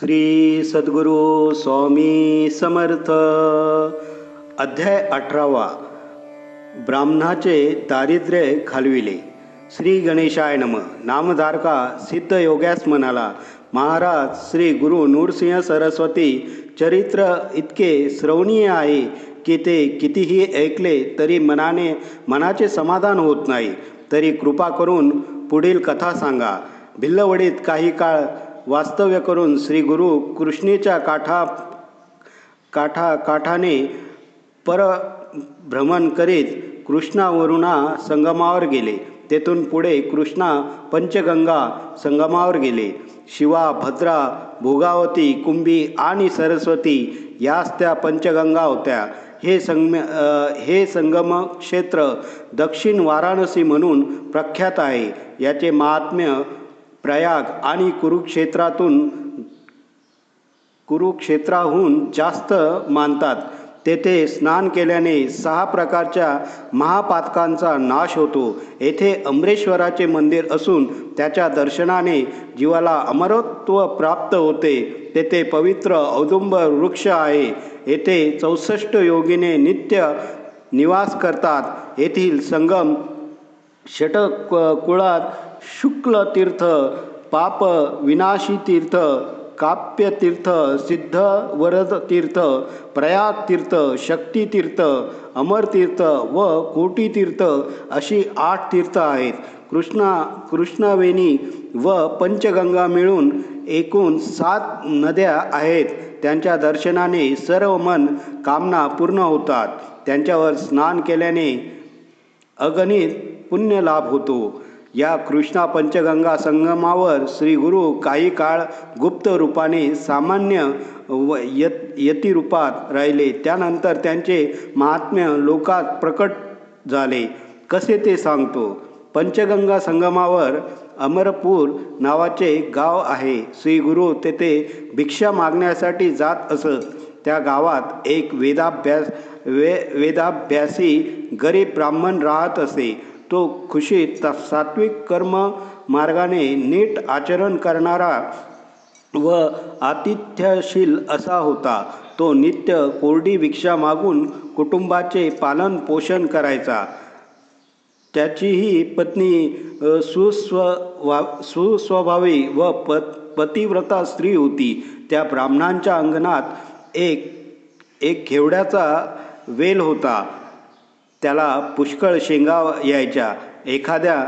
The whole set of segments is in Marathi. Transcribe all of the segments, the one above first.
श्री सद्गुरू स्वामी समर्थ. अध्याय अठरावा. ब्राह्मणाचे दारिद्र्य घालविले श्री गणेशाय नम. नामधारका सिद्ध योग्यास म्हणाला महाराज श्री गुरु नूरसिंह सरस्वती चरित्र इतके श्रवणीय आहे की ते कितीही ऐकले तरी मनाने मनाचे समाधान होत नाही. तरी कृपा करून पुढील कथा सांगा. भिल्लवडीत काही काळ वास्तव्य करून श्री गुरु कृष्णेच्या काठा काठा काठाने परभ्रमण करीत कृष्णावरुणा संगमावर गेले. तेथून पुढे कृष्णा पंचगंगा संगमावर गेले. शिवा भद्रा भोगावती कुंभी आणि सरस्वती याच त्या पंचगंगा होत्या. हे संगम हे संगम क्षेत्र दक्षिण वाराणसी म्हणून प्रख्यात आहे. याचे महात्म्य प्रयाग आणि कुरुक्षेत्रातून कुरुक्षेत्राहून जास्त मानतात. तेथे स्नान केल्याने सहा प्रकारच्या महापातकांचा नाश होतो. येथे अमरेश्वराचे मंदिर असून त्याच्या दर्शनाने जीवाला अमरत्व प्राप्त होते. तेथे पवित्र औदुंबर वृक्ष आहे. येथे चौसष्ट योगिने नित्य निवास करतात. येथील संगम षटक कुळात शुक्ल तीर्थ पाप विनाशी तीर्थ काप्य तीर्थ सिद्ध वरद तीर्थ प्रयाग तीर्थ शक्ती तीर्थ अमर तीर्थ व कोटी तीर्थ अशी आठ तीर्थ आहेत. कृष्णा कृष्णवेणी व पंचगंगा मिळून एकूण सात नद्या आहेत. त्यांच्या दर्शनाने सर्व मन कामना पूर्ण होतात. त्यांच्यावर स्नान केल्याने अगणित पुण्य लाभ होतो. या कृष्णा पंचगंगा संगमावर श्री गुरु काही काळ गुप्त रूपाने सामान्य व यत यतिरूपात राहिले. त्यानंतर त्यांचे महात्म्य लोकात प्रकट झाले. कसे ते सांगतो? पंचगंगा संगमावर अमरपूर नावाचे गाव आहे. श्री गुरु तेथे भिक्षा मागण्यासाठी जात असत. त्या गावात एक वेदाभ्यास वे वेदाभ्यासी गरीब ब्राह्मण राहत असे. तो खुशीत त- सात्विक कर्म मार्गाने नीट आचरण करणारा व आतिथ्यशील असा होता. तो नित्य कोरडी भिक्षा मागून कुटुंबाचे पालन पोषण करायचा. त्याचीही पत्नी सुस्व वा सुस्वभावी व पत पतिव्रता स्त्री होती. त्या ब्राह्मणांच्या अंगणात एक एक खेवड्याचा वेल होता. त्याला पुष्कळ शेंगा यायच्या. एखाद्या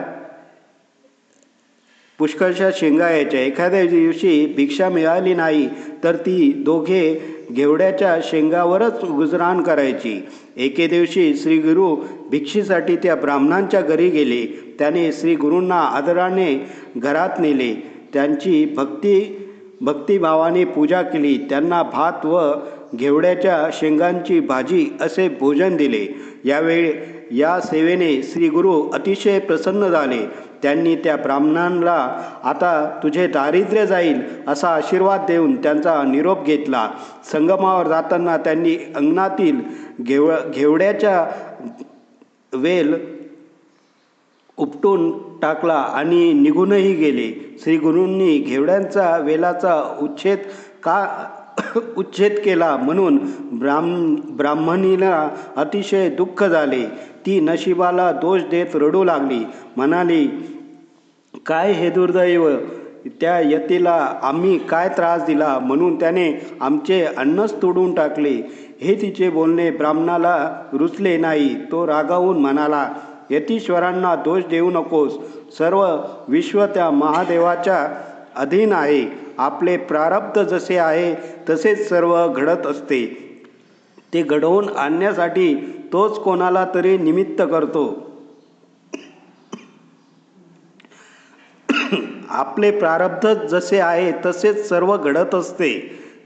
पुष्कळशा शेंगा यायच्या. एखाद्या दिवशी भिक्षा मिळाली नाही तर ती दोघे घेवड्याच्या शेंगावरच गुजराण करायची. एके दिवशी श्री गुरु भिक्षेसाठी त्या ब्राह्मणांच्या घरी गेले. त्याने श्री गुरूंना आदराने घरात नेले. त्यांची भक्ती भक्तिभावाने पूजा केली. त्यांना भात व घेवड्याच्या शेंगांची भाजी असे भोजन दिले. यावेळी या सेवेने श्री गुरु अतिशय प्रसन्न झाले. त्यांनी त्या ब्राह्मणांना आता तुझे दारिद्र्य जाईल असा आशीर्वाद देऊन त्यांचा निरोप घेतला. संगमावर जाताना त्यांनी अंगणातील घेव घेवड्याच्या वेल उपटून टाकला आणि निघूनही गेले. श्री गुरूंनी घेवड्यांचा वेलाचा उच्छेद का उच्छेद केला म्हणून ब्राह्म ब्राह्मणीला अतिशय दुःख झाले. ती नशिबाला दोष देत रडू लागली. म्हणाली काय हे दुर्दैव? त्या यतीला आम्ही काय त्रास दिला? म्हणून त्याने आमचे अन्नच तोडून टाकले. हे तिचे बोलणे ब्राह्मणाला रुचले नाही. तो रागावून म्हणाला यतीश्वरांना दोष देऊ नकोस. सर्व विश्व त्या महादेवाच्या अधीन आहे. आपले प्रारब्ध जसे आहे तसेच सर्व घडत असते. ते घडवून आणण्यासाठी तोच कोणाला तरी निमित्त करतो. आपले प्रारब्ध जसे आहे तसेच सर्व घडत असते.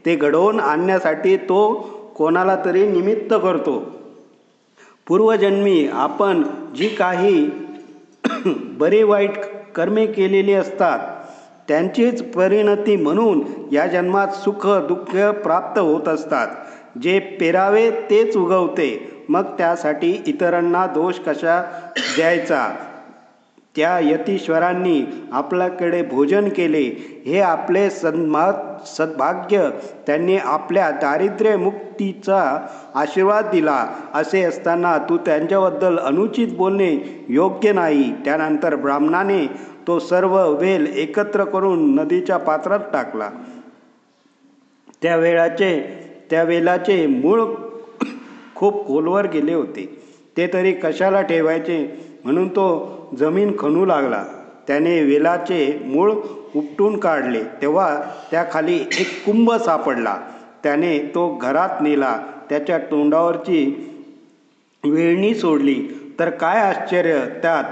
ते घडवून आणण्यासाठी तो कोणाला तरी निमित्त करतो. पूर्वजन्मी आपण जी काही बरे वाईट कर्मे केलेली असतात त्यांचीच परिणती म्हणून या जन्मात सुख दुःख प्राप्त होत असतात. जे पेरावे तेच उगवते. मग त्यासाठी इतरांना दोष कशा द्यायचा? त्या यतीश्वरांनी आपल्याकडे भोजन केले. हे आपले सन्मा सद्भाग्य त्यांनी आपल्या दारिद्र्यमुक्तीचा आशीर्वाद दिला. असे असताना तू त्यांच्याबद्दल अनुचित बोलणे योग्य नाही. त्यानंतर ब्राह्मणाने तो सर्व वेल एकत्र करून नदीच्या पात्रात टाकला. त्या वेळाचे त्या वेलाचे मूळ खूप खोलवर गेले होते. ते तरी कशाला ठेवायचे? म्हणून तो जमीन खणू लागला. त्याने वेलाचे मूळ उपटून काढले. तेव्हा त्याखाली एक कुंभ सापडला. त्याने तो घरात नेला. त्याच्या तोंडावरची वेळणी सोडली. तर काय आश्चर्य त्यात?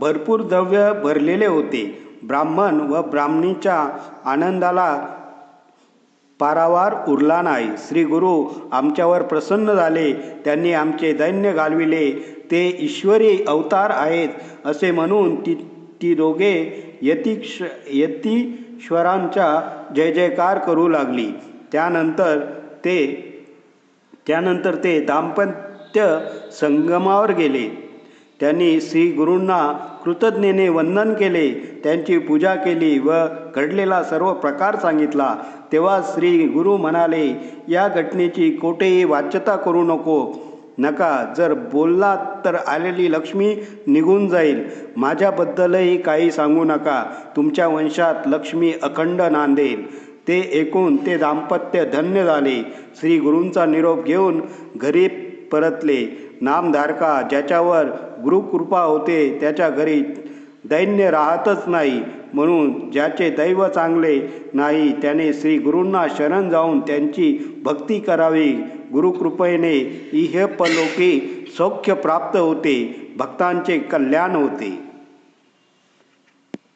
भरपूर द्रव्य भरलेले होते. ब्राह्मण व ब्राह्मणीच्या आनंदाला पारावार उरला नाही. श्री गुरु आमच्यावर प्रसन्न झाले. त्यांनी आमचे दैन्य घालविले. ते ईश्वरी अवतार आहेत असे म्हणून ती ती दोघे यतीक्ष यतीश्वरांचा जय जयकार करू लागली. त्यानंतर ते त्यानंतर ते दाम्पत्य संगमावर गेले. त्यांनी श्री गुरूंना कृतज्ञेने वंदन केले त्यांची पूजा केली व घडलेला सर्व प्रकार सांगितला. तेव्हा श्री गुरु म्हणाले या घटनेची कोठेही वाच्यता करू नको. नका जर बोललात तर आलेली लक्ष्मी निघून जाईल. माझ्याबद्दलही काही सांगू नका. तुमच्या वंशात लक्ष्मी अखंड नांदेल. ते ऐकून ते दाम्पत्य धन्य झाले. श्री गुरूंचा निरोप घेऊन घरी परतले. नामधारका ज्याच्यावर गुरुकृपा होते त्याच्या घरी दैन्य राहतच नाही. म्हणून ज्याचे दैव चांगले नाही त्याने श्री गुरूंना शरण जाऊन त्यांची भक्ती करावी. गुरुकृपेने इह सौख्य प्राप्त होते भक्तांचे कल्याण होते.